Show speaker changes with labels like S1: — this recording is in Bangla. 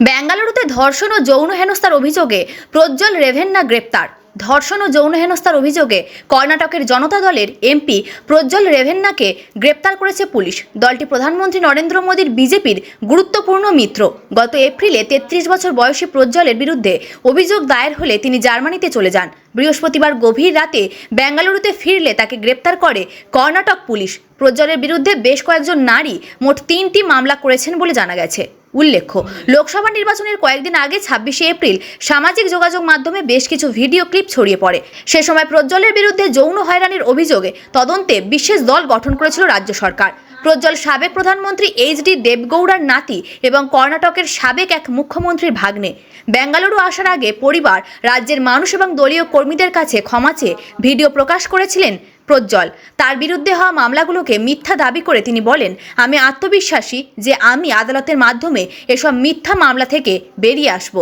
S1: বেঙ্গালুরুতে ধর্ষণ ও যৌন হেনস্থার অভিযোগে প্রজ্জ্বল রেভেন্না গ্রেপ্তার। ধর্ষণ ও যৌন হেনস্থার অভিযোগে কর্ণাটকের জনতা দলের এমপি প্রজ্জ্বল রেভেন্নাকে গ্রেপ্তার করেছে পুলিশ। দলটি প্রধানমন্ত্রী নরেন্দ্র মোদীর বিজেপির গুরুত্বপূর্ণ মিত্র। গত এপ্রিলে তেত্রিশ বছর বয়সী প্রজ্জ্বলের বিরুদ্ধে অভিযোগ দায়ের হলে তিনি জার্মানিতে চলে যান। বৃহস্পতিবার গভীর রাতে বেঙ্গালুরুতে ফিরলে তাকে গ্রেপ্তার করে কর্ণাটক পুলিশ। প্রজ্জ্বলের বিরুদ্ধে বেশ কয়েকজন নারী মোট তিনটি মামলা করেছেন বলে জানা গেছে। উল্লেখ্য। লোকসভা নির্বাচনের কয়েকদিন আগে, ছাব্বিশে এপ্রিল, সামাজিক যোগাযোগ মাধ্যমে বেশ কিছু ভিডিও ক্লিপ ছড়িয়ে পড়ে। সে সময় প্রজ্জ্বলের বিরুদ্ধে যৌন হয়রানির অভিযোগে তদন্তে বিশেষ দল গঠন করেছিল রাজ্য সরকার। প্রজ্জ্বল সাবেক প্রধানমন্ত্রী এইচ ডি দেবগৌড়ার নাতি এবং কর্ণাটকের সাবেক এক মুখ্যমন্ত্রীর ভাগ্নে। বেঙ্গালুরু আসার আগে পরিবার, রাজ্যের মানুষ এবং দলীয় কর্মীদের কাছে ক্ষমা চেয়ে ভিডিও প্রকাশ করেছিলেন প্রজ্জ্বল। তার বিরুদ্ধে হওয়া মামলাগুলোকে মিথ্যা দাবি করে তিনি বলেন, আমি আত্মবিশ্বাসী যে আমি আদালতের মাধ্যমে এসব মিথ্যা মামলা থেকে বেরিয়ে আসব।